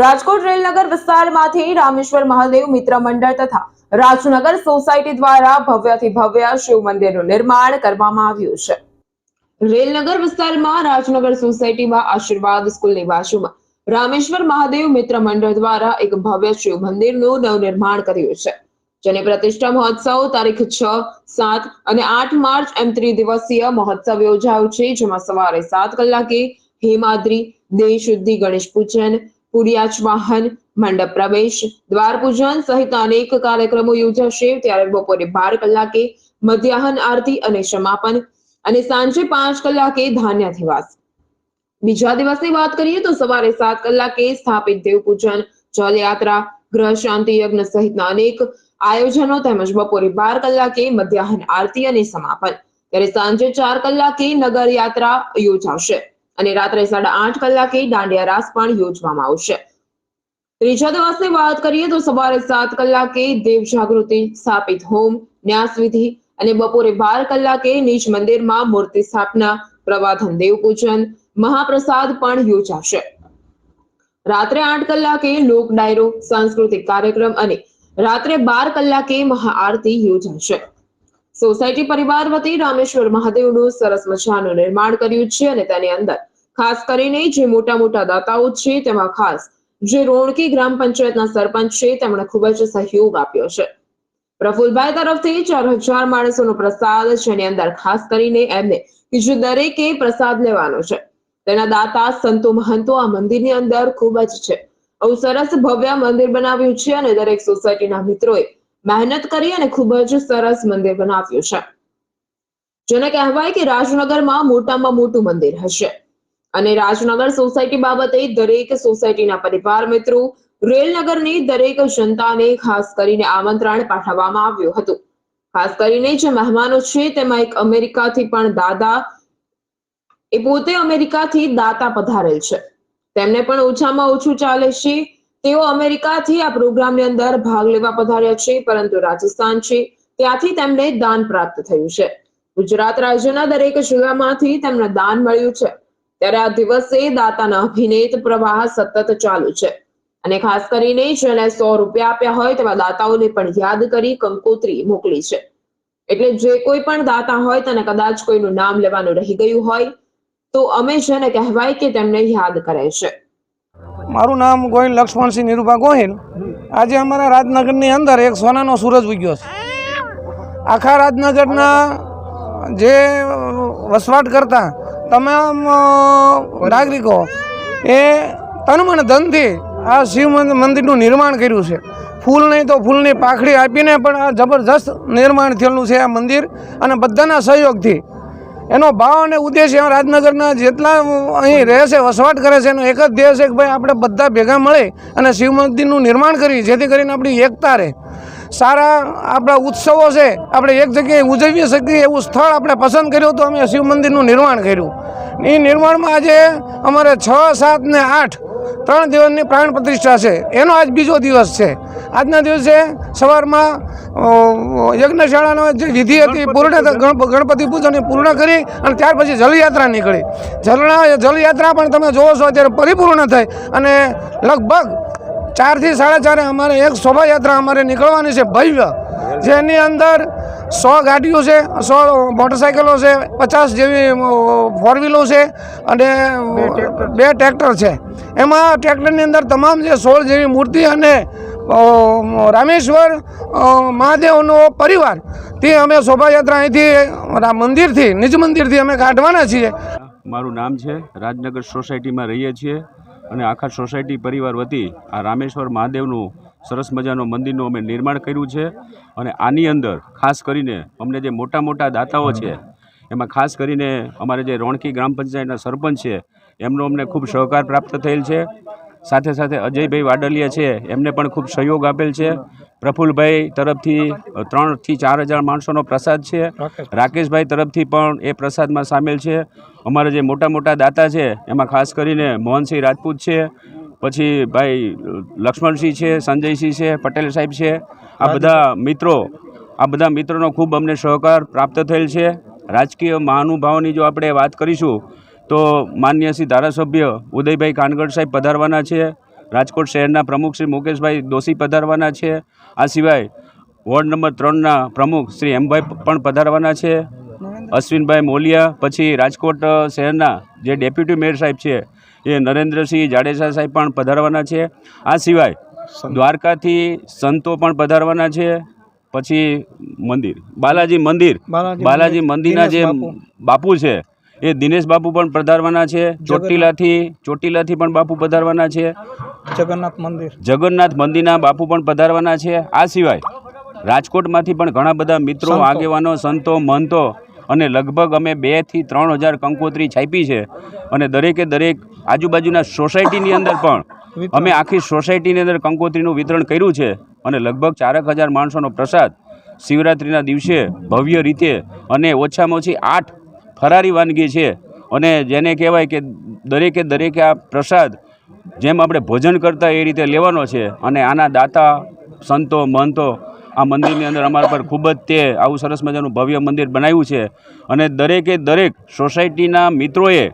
રાજકોટ રેલનગર વિસ્તારમાંથી રામેશ્વર મહાદેવ મિત્ર મંડળ તથા રાજનગર સોસાયટી દ્વારા ભવ્યથી ભવ્ય શિવ મંદિરનું નિર્માણ કરવામાં આવ્યું છે. રેલનગર વિસ્તારમાં રાજનગર સોસાયટીમાં આશીર્વાદ સ્કૂલ બાજુમાં રામેશ્વર મહાદેવ મિત્ર મંડળ દ્વારા એક ભવ્ય શિવ મંદિરનું નવનિર્માણ કર્યું છે, જેની પ્રતિષ્ઠા મહોત્સવ તારીખ છ, સાત અને આઠ માર્ચ એમ ત્રિદિવસીય મહોત્સવ યોજાયો છે, જેમાં સવારે સાત કલાકે હેમાદ્રી દેહ શુદ્ધિ ગણેશ પૂજન વાહન મંડપ પ્રવેશ. દ્વાર પૂજન સહિત અનેક કાર્યક્રમો યોજાશે. ત્યારે બપોરે બાર કલાકે મધ્યાહન આરતી અને સમાપન અને સાંજે પાંચ કલાકે ધાન્યાધિવાસ. બીજા દિવસની વાત કરીએ તો સવારે સાત કલાકે સ્થાપિત દેવ પૂજન જલયાત્રા, ગ્રહ શાંતિ યજ્ઞ સહિતના અનેક આયોજનો તેમજ બપોરે બાર કલાકે મધ્યાહન આરતી અને સમાપન. ત્યારે સાંજે ચાર કલાકે નગર યાત્રા યોજાશે. અને રાત્રે સાડા આઠ કલાકે દાંડિયા રાસ પણ યોજવામાં આવશે. ત્રીજા દિવસની વાત કરીએ તો સવારે સાત કલાકે દેવ જાગૃતિ સ્થાપિત હોમ, ન્યાસ અને બપોરે બાર કલાકે નિજ મંદિરમાં મૂર્તિ સ્થાપના, પ્રવાધન દેવ પૂજન મહાપ્રસાદ પણ યોજાશે. રાત્રે આઠ કલાકે લોક ડાયરો સાંસ્કૃતિક કાર્યક્રમ અને રાત્રે બાર કલાકે મહાઆરતી યોજાશે. સોસાયટી પરિવાર વતી રામેશ્વર મહાદેવનું સરસ મજાનું નિર્માણ કર્યું છે અને તેની અંદર ખાસ કરીને જે મોટા મોટા દાતાઓ છે તેમાં ખાસ જે રોણકી ગ્રામ પંચાયતના સરપંચ છે તેમણે ખૂબ જ સહયોગ આપ્યો છે. પ્રફુલભાઈ તરફથી ચાર હજાર માણસોનો પ્રસાદ જેની અંદર ખાસ કરીને એમને કે જે દરેકે પ્રસાદ લેવાનો છે. તેના દાતા સંતો મહંતો આ મંદિરની અંદર ખૂબ જ છે. આવું સરસ ભવ્ય મંદિર બનાવ્યું છે અને દરેક સોસાયટીના મિત્રોએ મહેનત કરી અને ખૂબ જ સરસ મંદિર બનાવ્યું છે. જેને કહેવાય કે રાજનગરમાં મોટામાં મોટું મંદિર હશે. અને રાજનગર સોસાયટી બાબતે દરેક સોસાયટીના પરિવાર મિત્રો રેલનગરની દરેક જનતાને ખાસ કરીને આમંત્રણ પાઠવવામાં આવ્યું હતું. ખાસ કરીને જે મહેમાનો છે, તેમાં એક અમેરિકાથી પણ દાદા, એ પોતે અમેરિકાથી દાતા પધારેલ છે. તેમને પણ ઓછામાં ઓછું ચાલે છે. તેઓ અમેરિકાથી આ પ્રોગ્રામની અંદર ભાગ લેવા પધાર્યા છે, પરંતુ રાજસ્થાન છે. ત્યાંથી તેમને દાન પ્રાપ્ત થયું છે. ગુજરાત રાજ્યના દરેક જિલ્લામાંથી તેમને દાન મળ્યું છે. ત્યારે આ દિવસે દાતાના અભિનેત પ્રવાહ સતત ચાલુ છે. અને ખાસ કરીને જેને સો રૂપિયા આપ્યા હોય તેવા દાતાઓને પણ યાદ કરી કંકોત્રી મોકલી છે. એટલે જે કોઈ પણ દાતા હોય તેને કદાચ કોઈનું નામ લેવાનું રહી ગયું હોય, તો અમે જેને કહેવાય કે તેમને યાદ કરે છે. મારું નામ ગોહિલ લક્ષ્મણસિંહ નિરૂપા ગોહિલ. આજે અમારા રાજનગરની અંદર એક સોનાનો સૂરજ ઉગ્યો છે. આખા રાજનગરના જે વસવાટ કરતા તમામ નાગરિકો એ તનમન ધનથી આ શિવ મંદ- મંદિરનું નિર્માણ કર્યું છે. ફૂલ નહીં તો ફૂલની પાખડી આપીને પણ આ જબરજસ્ત નિર્માણ થયેલું છે આ મંદિર અને બધાના સહયોગથી. એનો ભાવ અને ઉદ્દેશ્ય રાજનગરના જેટલા અહીં રહે છે, વસવાટ કરે છે, એનો એક જ ધ્યેય છે કે ભાઈ આપણે બધા ભેગા મળી અને શિવ મંદિરનું નિર્માણ કરીએ, જેથી કરીને આપણી એકતા રહે. સારા આપણા ઉત્સવો છે, આપણે એક જગ્યાએ ઉજવી શકીએ એવું સ્થળ આપણે પસંદ કર્યું તો અમે શિવ મંદિરનું નિર્માણ કર્યું. એ નિર્માણમાં આજે અમારે છ, સાત ને આઠ ત્રણ દિવસની પ્રાણ પ્રતિષ્ઠા છે. એનો આજ બીજો દિવસ છે. આજના દિવસે સવારમાં યજ્ઞશાળાનો જે વિધિ હતી પૂર્ણ ગણ- ગણપતિ પૂજન પૂર્ણ કરી અને ત્યાર પછી જલયાત્રા નીકળી. જલના જલયાત્રા પણ તમે જોવો છો અત્યારે પરિપૂર્ણ થઈ અને લગભગ ચારથી સાડા ચારે અમારે એક શોભાયાત્રા અમારે નીકળવાની છે ભવ્ય. જેની અંદર સો ગાડીઓ છે સો મોટરસાઇકલો છે પચાસ જેવી ફોર વ્હીલો છે અને બે ટ્રેક્ટર છે. એમાં ટ્રેક્ટરની અંદર તમામ જે સોળ જેવી મૂર્તિ અને રામેશ્વર મહાદેવનો પરિવાર. તે અમે શોભાયાત્રા અહીંથી મંદિરથી, નિજ મંદિરથી અમે કાઢવાના છીએ. મારું નામ છે રાજનગર સોસાયટીમાં રહીએ છીએ અને આખા સોસાયટી પરિવાર વતી આ રામેશ્વર મહાદેવનું સરસ મજાનું મંદિરનું અમે નિર્માણ કર્યું છે અને આની અંદર ખાસ કરીને અમને જે મોટા મોટા દાતાઓ છે, એમાં ખાસ કરીને અમારે જે રોણકી ગ્રામ પંચાયતના સરપંચ છે, એમનો અમને ખૂબ સહકાર પ્રાપ્ત થયેલ છે. સાથે સાથે અજયભાઈ વાડલિયા છે એમને પણ ખૂબ સહયોગ આપેલ છે. પ્રફુલભાઈ તરફથી ત્રણથી ચાર હજાર માણસોનો પ્રસાદ છે. રાકેશભાઈ તરફથી પણ એ પ્રસાદમાં સામેલ છે. અમારા જે મોટા મોટા દાતા છે એમાં ખાસ કરીને મોહનસિંહ રાજપૂત છે પછી ભાઈ લક્ષ્મણસિંહ છે સંજયસિંહ છે પટેલ સાહેબ છે. આ બધા મિત્રો આ બધા મિત્રોનો ખૂબ અમને સહકાર પ્રાપ્ત થયેલ છે. રાજકીય મહાનુભાવોની જો આપણે વાત કરીશું તો માન્ય શ્રી ધારાસભ્ય ઉદયભાઈ કાનગડ સાહેબ પધારવાના છે. રાજકોટ શહેરના પ્રમુખ શ્રી મુકેશભાઈ દોશી પધારવાના છે. આ સિવાય વોર્ડ નંબર ત્રણના પ્રમુખ શ્રી એમભાઈ પણ પધારવાના છે. અશ્વિનભાઈ મોલિયા પછી રાજકોટ શહેરના જે ડેપ્યુટી મેયર સાહેબ છે એ નરેન્દ્રસિંહ જાડેજા સાહેબ પણ પધારવાના છે. આ સિવાય દ્વારકાથી સંતો પણ પધારવાના છે. પછી મંદિર બાલાજી મંદિર બાલાજી મંદિરના જે બાપુ છે એ દિનેશ બાપુ પણ પધારવાના છે ચોટીલાથી ચોટીલાથી પણ બાપુ પધારવાના છે. જગન્નાથ મંદિર. જગન્નાથ મંદિરના બાપુ પણ પધારવાના છે. આ સિવાય રાજકોટમાંથી પણ ઘણા બધા મિત્રો આગેવાનો સંતો મહંતો અને લગભગ અમે બેથી ત્રણ હજાર કંકોત્રી છાપી છે. અને દરેકે દરેક આજુબાજુના સોસાયટીની અંદર પણ અમે આખી સોસાયટીની અંદર કંકોત્રીનું વિતરણ કર્યું છે. અને લગભગ ચારક હજાર માણસોનો પ્રસાદ શિવરાત્રિના દિવસે ભવ્ય રીતે અને ઓછામાં ઓછી આઠ ફરારી વાનગી છે. અને જેને કહેવાય કે દરેકે દરેકે આ પ્રસાદ જેમ આપણે ભોજન કરતા એ રીતે લેવાનો છે. અને આના દાતા, સંતો, મહંતો આ મંદિરની અંદર અમારા પર ખૂબ જ તે આવું સરસ મજાનું ભવ્ય મંદિર બનાવ્યું છે. અને દરેકે દરેક સોસાયટીના મિત્રોએ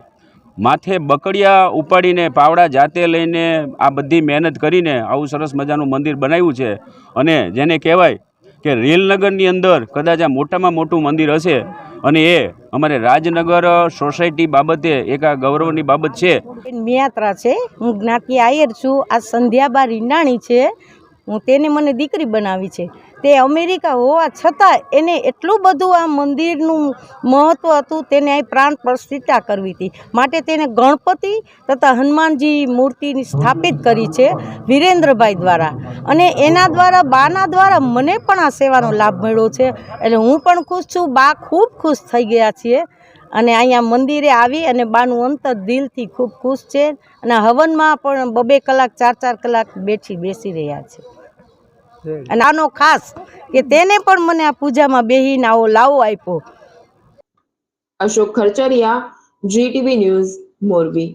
માથે બકડિયા ઉપાડીને, પાવડા જાતે લઈને આ બધી મહેનત કરીને આવું સરસ મજાનું મંદિર બનાવ્યું છે. અને જેને કહેવાય કે રેલનગરની અંદર કદાચ આ મોટામાં મોટું મંદિર હશે અને એ અમારે રાજનગર સોસાયટી બાબતે એક આ ગૌરવની બાબત છે. મિયાત્રા છે. હું જ્ઞાતિ આયર છું. આ સંધ્યાબા રીંડાણી છે. હું તેને મને દીકરી બનાવી છે. તે અમેરિકા હોવા છતાં એને એટલું બધું આ મંદિરનું મહત્ત્વ હતું, તેને અહીં પ્રાણ પ્રતિષ્ઠા કરવી હતી. માટે તેને ગણપતિ તથા હનુમાનજી મૂર્તિની સ્થાપિત કરી છે વિરેન્દ્રભાઈ દ્વારા. અને એના દ્વારા, બાના દ્વારા મને પણ આ સેવાનો લાભ મળ્યો છે. એટલે હું પણ ખુશ છું. બા ખૂબ ખુશ થઈ ગયા છીએ. અને અહીંયા મંદિરે આવી અને બાનું અંતર દિલથી ખૂબ ખુશ છે. અને હવનમાં પણ બબે કલાક, ચાર ચાર કલાક બેઠી બેસી રહ્યા છે. અને આનો ખાસ કે તેને પણ મને આ પૂજામાં બેહીને આવો લાવો આપ્યો. Ashok Kharchariya GTV news Morbi.